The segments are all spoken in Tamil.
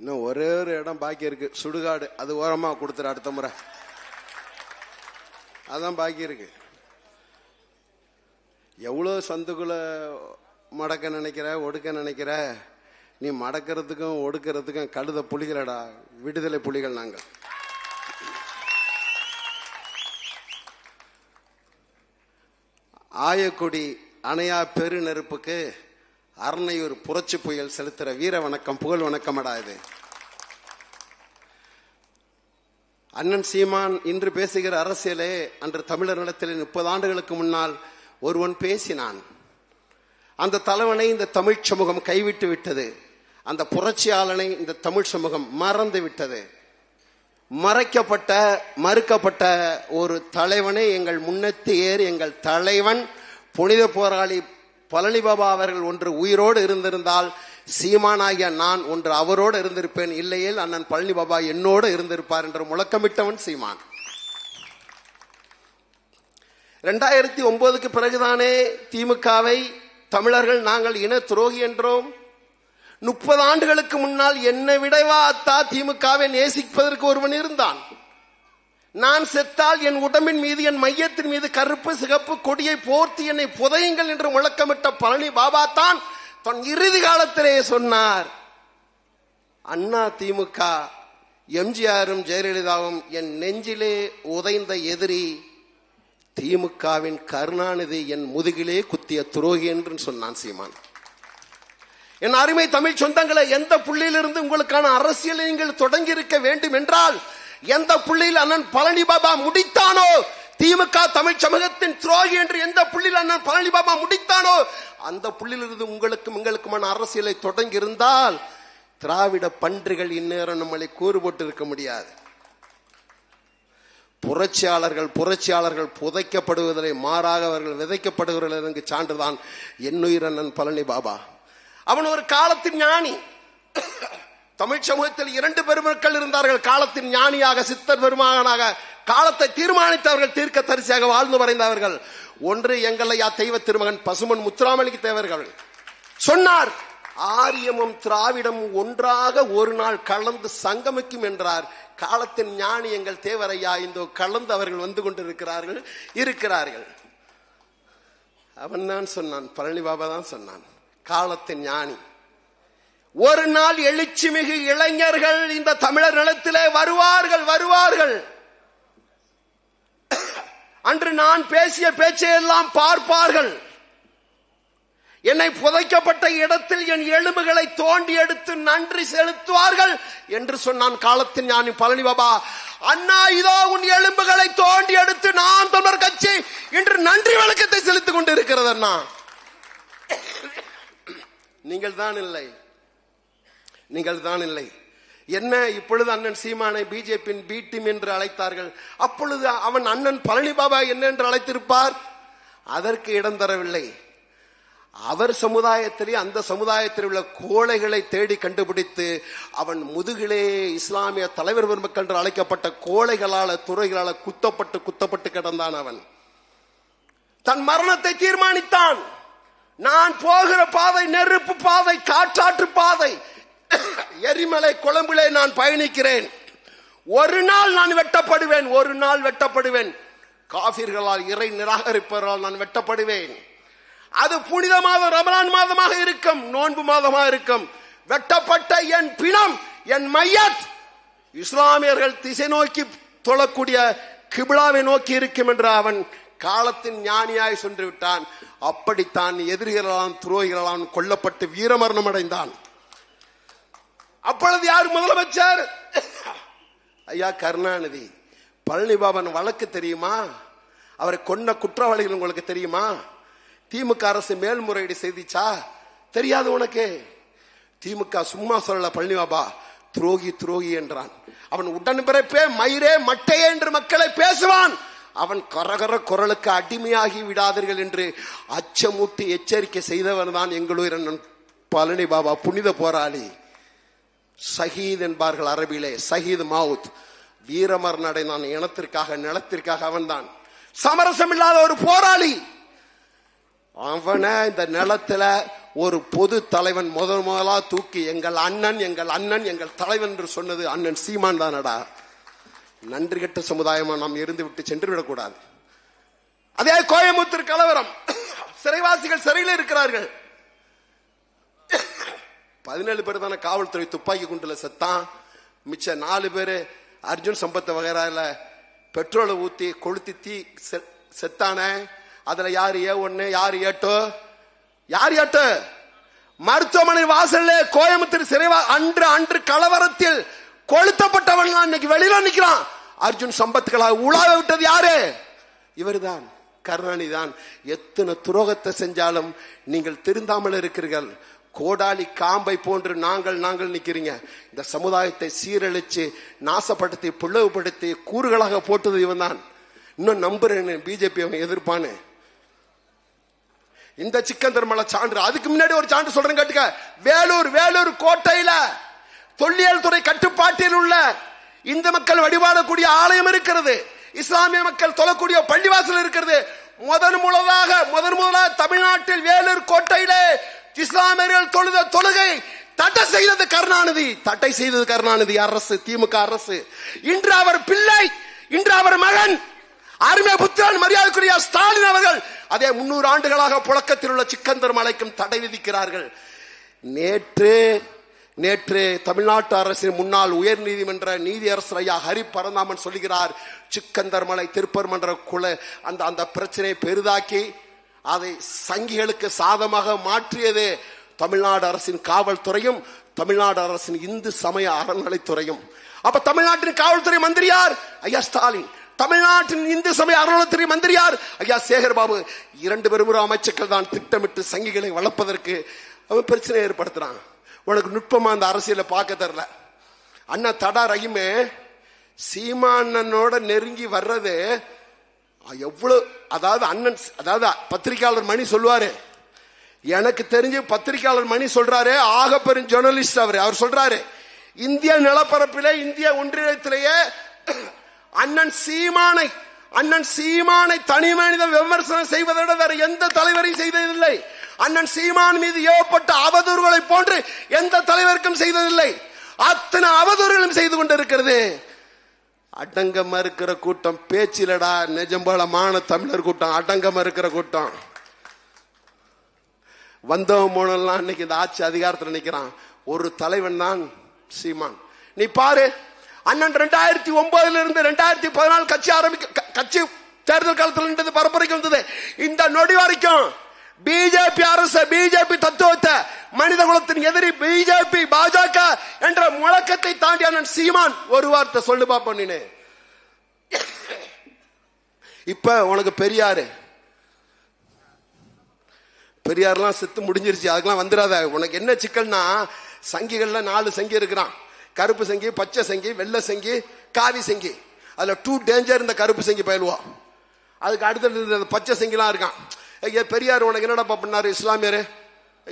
இன்னும் ஒரே ஒரு இடம் பாக்கி இருக்கு. சுடுகாடு. அது ஓரமா கொடுத்துரு அடுத்த முறை. அதான் பாக்கி இருக்கு. எவ்வளவு சந்துக்குள்ள மடக்க நினைக்கிற ஒடுக்க நினைக்கிற? நீ மடக்கிறதுக்கும் ஒடுக்கிறதுக்கும் கழுத புலிகளடா. விடுதலை புலிகள் நாங்கள். ஆயக்குடி அணையா பெருநெருப்புக்கு அரணையூர் புரட்சி புயல் செலுத்துகிற வீர வணக்கம் புகழ் வணக்கமடா இது. அண்ணன் சீமான் இன்று பேசுகிற அரசியலே அன்று தமிழர் நிலத்தில் முப்பது ஆண்டுகளுக்கு முன்னால் ஒருவன் பேசினான். அந்த தலைவனை இந்த தமிழ் சமூகம் கைவிட்டு விட்டது. அந்த புரட்சியாளனை இந்த தமிழ் சமூகம் மறந்து விட்டது. மறைக்கப்பட்ட மறுக்கப்பட்ட ஒரு தலைவனை எங்கள் முன்னத்து ஏறி எங்கள் தலைவன். புனித போராளி பழனி பாபா அவர்கள் ஒன்று உயிரோடு இருந்திருந்தால் சீமானாகிய நான் ஒன்று அவரோடு இருந்திருப்பேன். இல்லையேல் அண்ணன் பழனி பாபா என்னோடு இருந்திருப்பார் என்று முழக்கமிட்டவன் சீமான். ரெண்டாயிரத்தி ஒன்பதுக்கு பிறகுதானே திமுகவை தமிழர்கள் நாங்கள் இன துரோகி என்றோம். முப்பது ஆண்டுகளுக்கு முன்னால் என்னை விடவா அத்தா திமுகவை நேசிப்பதற்கு ஒருவன் இருந்தான். நான் செத்தால் என் உடம்பின் மீது என் மையத்தின் மீது கருப்பு சிகப்பு கொடியை போர்த்தி என்னை புதையுங்கள் என்று முழக்கமிட்ட பழனி பாபா தான் தன் இறுதி காலத்திலே சொன்னார். அண்ணா திமுக எம்ஜிஆரும் ஜெயலலிதாவும் என் நெஞ்சிலே உதைந்த எதிரி திமுகவின் கருணாநிதி என் முதுகிலே குத்திய துரோகி என்று சொன்னான் சீமான். என் அருமை தமிழ் சொந்தங்களை எந்த புள்ளியிலிருந்து உங்களுக்கான அரசியலை நீங்கள் தொடங்கி இருக்க வேண்டும் என்றால் எந்த புள்ளியில் அண்ணன் பழனி பாபா முடித்தானோ? திமுக தமிழ் சமூகத்தின் துரோகி என்று எந்த புள்ளியில் அண்ணன் பழனி பாபா முடித்தானோ? அந்த புள்ளியிலிருந்து உங்களுக்கும் எங்களுக்குமான அரசியலை தொடங்கி இருந்தால் திராவிட பன்றிகள் இந்நேரம் நம்மளை கூறு போட்டு இருக்க முடியாது. புரட்சியாளர்கள் புரட்சியாளர்கள் புதைக்கப்படுவதில்லை மாறாக அவர்கள் விதைக்கப்படுகிறார்கள் சான்றுதான் என்னுயிரண்ணன் பழனி பாபா. அவன் ஒரு காலத்தின் ஞானி. தமிழ் சமூகத்தில் இரண்டு பெருமக்கள் இருந்தார்கள். காலத்தின் ஞானியாக சித்தர் பெருமகனாக காலத்தை தீர்மானித்தவர்கள் தீர்க்க தரிசியாக வாழ்ந்து மறைந்தவர்கள். ஒன்று எங்களையா தெய்வ திருமகன் பசுமன் முத்துராமலிங்க தேவர்கள் சொன்னார் ஆரியமும் திராவிடமும் ஒன்றாக ஒரு நாள் கலந்து சங்கமிக்கும் என்றார். காலத்தின் ஞானி எங்கள் தேவரையா இந்த கலந்து அவர்கள் வந்து கொண்டிருக்கிறார்கள் இருக்கிறார்கள். அவன் தான் சொன்னான் பழனி பாபா தான் சொன்னான். காலத்தின் ஞானி. ஒரு நாள் எழுச்சிமிகு இளைஞர்கள் இந்த தமிழர் நிலத்திலே வருவார்கள் வருவார்கள். அன்று நான் பேசிய பேச்சையெல்லாம் பார்ப்பார்கள். என்னை புதைக்கப்பட்ட இடத்தில் என் எலும்புகளை தோண்டி எடுத்து நன்றி செலுத்துவார்கள் என்று சொன்னான் காலத்தின் ஞானி பழனி பாபா அண்ணா இதோ உன் எலும்புகளை தோண்டி எடுத்து நான் தமிழர் கட்சி இன்று நன்றி வழக்கத்தை செலுத்திக் கொண்டு இருக்கிறது அண்ணா. நீங்கள் தான் இல்லை. நீங்கள் தான் இல்லை என்ன இப்பொழுது அண்ணன் சீமானை பிஜேபியின் பி டீம் என்று அழைத்தார்கள்? அப்பொழுது அவன் அண்ணன் பழனி பாபா என்ன என்று அழைத்திருப்பார்? அதற்கு இடம் தரவில்லை. அவர் சமுதாயத்திலே அந்த சமுதாயத்தில் உள்ள கோழைகளை தேடி கண்டுபிடித்து அவன் முதுகிலே இஸ்லாமிய தலைவர் பெருமக்கள் என்று அழைக்கப்பட்ட கோழைகளால துறைகளால குத்தப்பட்டு குத்தப்பட்டு கிடந்தான் அவன். தன் மரணத்தை தீர்மானித்தான். நான் போகிற பாதை நெருப்பு பாதை காற்றாற்று பாதை. எரிமலை கொழம்பிலே நான் பயணிக்கிறேன். ஒரு நாள் நான் வெட்டப்படுவேன் ஒரு நாள் வெட்டப்படுவேன். காபிர்களால் இறை நிராகரிப்பவர்களால் நான் வெட்டப்படுவேன். அது புனித மாதம் ரமலான் மாதமாக இருக்கும் நோன்பு மாதமாக இருக்கும். வெட்டப்பட்ட என் பிணம் என் மையத் இஸ்லாமியர்கள் திசை நோக்கி தொழக்கூடிய கிபிலாவை நோக்கி இருக்கும் என்று அவன் காலத்தின் ஞானியாய் சென்று விட்டான் அப்படித்தான் எதிரிகளான் துரோகிகளான் கொல்லப்பட்டு வீரமரணம் அடைந்தான். அப்பொழுது யார் முதலமைச்சர்? ஐயா கருணாநிதி. பழனி பாபன் வழக்கு தெரியுமா? அவரை கொன்ன குற்றவாளிகள் உங்களுக்கு தெரியுமா? திமுக அரசு மேல்முறையீடு செய்திச்சா? தெரியாது உனக்கு. திமுக சும்மா சொல்லல பழனி பாபா துரோகி துரோகி என்றான். அவன் உடன் பிறப்பே மயிரே மட்டையே என்று மக்களை பேசுவான். அவன் கரகர குரலுக்கு அடிமையாகி விடாதீர்கள் என்று அச்சமூட்டி எச்சரிக்கை செய்தவன் தான் எங்களுடைய பழனி பாபா புனித போராளி. சஹீத் என்பார்கள் அரபிலே சஹீத் மவுத். வீரமர் நடைந்தான் இனத்திற்காக நிலத்திற்காக அவன்தான். சமரசம் இல்லாத ஒரு போராளி. அவனை இந்த நிலத்துல ஒரு பொது தலைவன் முதல் முதலா தூக்கி எங்கள் அண்ணன் எங்கள் அண்ணன் எங்கள் தலைவன் என்று சொன்னது அண்ணன் சீமான் தானடா. நன்றி கெட்ட சமுதாயமா நாம் இருந்து விட்டு சென்று விடக்கூடாது. அதே கோயம்புத்தூர் கலவரம். சிறைவாசிகள் சிறையில் இருக்கிறார்கள். பதினேழு பேர் தானே காவல்துறை துப்பாக்கி குண்டுல செத்தான். மிச்ச நாலு பேரு அர்ஜுன் சம்பத்தை வகைரால பெட்ரோலை ஊத்தி கொளுத்தி தீ செ- செத்தானே. அதுல யாரு ஏ ஒண்ணு யார் ஏட்டோ? யார் ஏட்டோ? மருத்துவமனை வாசல்ல கோயம்புத்தூர் சிறைவா அன்று அன்று கலவரத்தில் கொளுத்தப்பட்டவன் இன்னைக்கு வெளியில நிக்கிறான். அர்ஜுன் சம்பத்துகளாக உலாவ விட்டது யாரு? இவர்தான். கருணாநிதி தான் எத்தனை துரோகத்தை செஞ்சாலும் நீங்கள் திருந்தாமல் இருக்கிறீர்கள். கோடாலி காம்பை போன்று நாங்கள் நாங்கள் நிற்கிறீங்க இந்த சமுதாயத்தை சீரழிச்சு நாசப்படுத்தி பிளவுபடுத்தி கூறுகளாக போட்டது இவன் தான் இன்னும் நம்புறேன்னு பிஜேபி அவன் எதிர்ப்பான்னு இந்த சிக்கந்தர் மலை சான்று அதுக்கு முன்னாடி ஒரு சான்று சொல்றேன் கேட்டுக்க. வேலூர் வேலூர் கோட்டையில தொல்லியல் துறை கட்டுப்பாட்டில் உள்ள இந்த மக்கள் வழிபாடக்கூடிய ஆலயம் இருக்கிறது. இஸ்லாமிய மக்கள் தொழக்கூடிய பள்ளிவாசல் இருக்கிறது. முதன் முதலாக முதன் முதலாக தமிழ்நாட்டில் வேலூர் கோட்டையிலே இஸ்லாமியர்கள் தொழுத தொழுகை தடை செய்தது கருணாநிதி. தடை செய்தது கருணாநிதி அரசு திமுக அரசு. இன்று அவர் பிள்ளை இன்று அவர் மகன். அருமை புத்திரன் மரியாதைக்குரிய ஸ்டாலின் அவர்கள் அதே முன்னூறு ஆண்டுகளாக புழக்கத்தில் உள்ள சிக்கந்தர் மலைக்கும் தடை விதிக்கிறார்கள். நேற்று நேற்று தமிழ்நாட்டு அரசின் முன்னாள் உயர் நீதிமன்ற நீதியரசர் ஐயா ஹரி பரந்தாமன் சொல்லுகிறார் சிக்கந்தர் மலை திருப்பர் மன்ற குல அந்த அந்த பிரச்சனையை பெரிதாக்கி அதை சங்கிகளுக்கு சாதமாக மாற்றியது தமிழ்நாடு அரசின் காவல்துறையும் தமிழ்நாடு அரசின் இந்து சமய அறநிலைத்துறையும். அப்ப தமிழ்நாட்டின் காவல்துறை மந்திரி யார்? ஐயா ஸ்டாலின். தமிழ்நாட்டின் இந்து சமய அறநிலைத்துறை மந்திரி யார்? ஐயா சேகர் பாபு இரண்டு பெருமுறை அமைச்சர்கள் தான் திட்டமிட்டு சங்கிகளை வளர்ப்பதற்கு அவன் பிரச்சனை ஏற்படுத்துறான். உனக்கு நுட்பமா அந்த அரசியலை பார்க்க தெரில அண்ணா தடா ரஹிமே சீமானனோட நெருங்கி வர்றது எவ்வளவு அதாவது அண்ணன் அதாவது பத்திரிகையாளர் மணி சொல்லுவாரு. எனக்கு தெரிஞ்சு பத்திரிகையாளர் மணி சொல்றாரு ஆக பெரும் ஜேர்னலிஸ்ட் அவர். அவர் சொல்றாரு இந்திய நிலப்பரப்பிலே இந்திய ஒன்றியத்திலேயே அண்ணன் சீமானை அண்ணன் சீமானை தனி மனித விமர்சனம் செய்வதை விட வேற எந்த தலைவரையும் செய்ததில்லை. அண்ணன் சீமான் மீது ஏவப்பட்ட அவதூறுகளை போன்று எந்த தலைவருக்கும் செய்ததில்லை. அத்தனை அவதூறுகளும் செய்து கொண்டிருக்கிறது. அடங்கமா இருக்கிற கூட்டம் பேச்சிலடா நிஜம்பலமான தமிழர் கூட்டம் அடங்கமா இருக்கிற கூட்டம். வந்தவன் மூலம்லாம் இன்னைக்கு இந்த ஆட்சி அதிகாரத்தில் நினைக்கிறான் ஒரு தலைவன் தான் சீமான். நீ பாரு அண்ணன் ரெண்டாயிரத்தி ஒன்பதுல இருந்து ரெண்டாயிரத்தி பதினாலு கட்சி ஆரம்பிக்க கட்சி தேர்தல் காலத்தில் இருந்தது பரப்புரைக்கு வந்தது. இந்த நொடி வரைக்கும் பிஜேபி அரசு பிஜேபி தத்துவத்தை மனித குலத்தின் எதிரி பிஜேபி பாஜக என்ற முழக்கத்தை தாண்டி அண்ணன் சீமான் ஒரு வார்த்தை சொல்லு பாப்போம் இப்ப உனக்கு பெரியாரு. பெரியார்லாம் செத்து முடிஞ்சிருச்சு அதுக்கெல்லாம் வந்துடாத. உனக்கு என்ன சிக்கல்னா சங்கிகள்ல நாலு சங்கி இருக்கிறான். கருப்பு சங்கி பச்சை சங்கி வெள்ளை சங்கி காவி சங்கி. அதுல டூ டேஞ்சர் இந்த கருப்பு சங்கி பயிலுவான் அதுக்கு அடுத்தது இந்த பச்சை சங்கிலாம் இருக்கான். ஐயா பெரியார் உனக்கு என்னடா பண்ணாரு? இஸ்லாமியர்.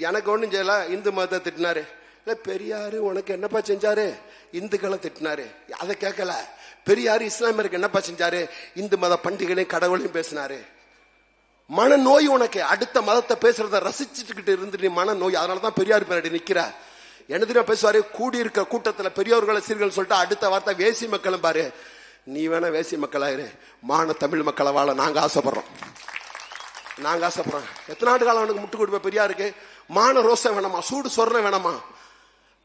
எனக்கு ஒன்றும் செய்யல. இந்து மதத்தை திட்டினாரு. இல்லை பெரியார் உனக்கு என்னப்பா செஞ்சாரு? இந்துக்களை திட்டினாரு. அதை கேட்கல. பெரியார் இஸ்லாமியருக்கு என்னப்பா செஞ்சாரு? இந்து மத பண்டிகைகளையும் கடவுளையும் பேசினாரு. மனநோய் உனக்கு. அடுத்த மதத்தை பேசுறத ரசிச்சுக்கிட்டு இருந்து நீ மனநோய். அதனால தான் பெரியார் பின்னாடி நிக்கிற. எனதுனா பேசுவாரு? கூடியிருக்க கூட்டத்துல சீர்கள் சொல்லிட்டு அடுத்த வார்த்தை வேசி மக்களும் பாரு. நீ வேணா வேசி மக்களாயிரு. மான தமிழ் மக்களை வாழ நாங்க ஆசைப்படுறோம். நாங்க ஆசைப்படுறோம் எத்தனை ஆண்டு காலம் அவனுக்கு முட்டு கொடுப்ப பெரியாருக்கு மான ரோசம் வேணாமா? சூடு சொரணை வேணாமா?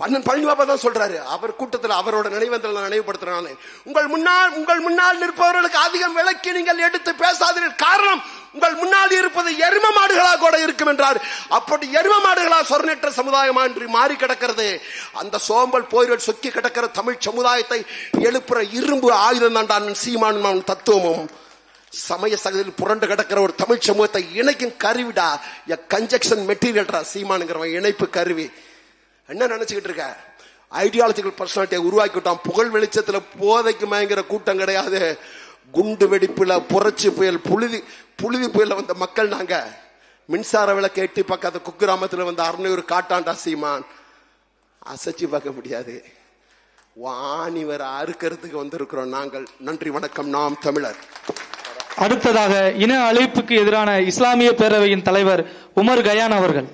பன்னன் பழனி பாபா தான் சொல்றாரு. அவர் கூட்டத்தில் அவரோட நினைவந்தல் நான் உங்கள் முன்னால் உங்கள் முன்னால் நிற்பவர்களுக்கு அதிகம் விளக்கி நீங்கள் எடுத்து பேசாதீர்கள். காரணம் உங்கள் முன்னால் இருப்பது எரும மாடுகளா கூட இருக்கும் என்றார். அப்படி எரும மாடுகளா சொர்ணற்ற சமுதாயமா என்று மாறி கிடக்கிறது. அந்த சோம்பல் போய்கள் சொக்கி கிடக்கிற தமிழ் சமுதாயத்தை எழுப்புற இரும்பு ஆயுதம் தான் சீமான் அவன் தத்துவமும். சமய சகதியில் புரண்டு கிடக்கிற ஒரு தமிழ் சமூகத்தை இணைக்கும் கருவிடா. எ கன்ஜெக்ஷன் மெட்டீரியல்டா சீமானுங்கிறவன் இணைப்பு கருவி. என்ன நினைச்சுக்கிட்டு இருக்க? ஐடியாலஜிக்கல் பர்சனாலிட்டியை உருவாக்கிவிட்டான். புகழ் வெளிச்சத்தில் போதைக்கு மயங்கிற கூட்டம் கிடையாது. குண்டு வெடிப்புல புரட்சி புயல் புழுதி புழுதி புயலில் வந்த மக்கள் நாங்க. மின்சார விளக்கு எட்டி பக்கத்து குக்கிராமத்துல வந்த அறுநூறு காட்டாண்டா சீமான். அசைச்சு பார்க்க முடியாது. வாணிவரை அறுக்கிறதுக்கு வந்திருக்கிறோம் நாங்கள். நன்றி வணக்கம். நாம் தமிழர். அடுத்ததாக இன அழிப்புக்கு எதிரான இஸ்லாமிய பேரவையின் தலைவர் உமர் கயான் அவர்கள்.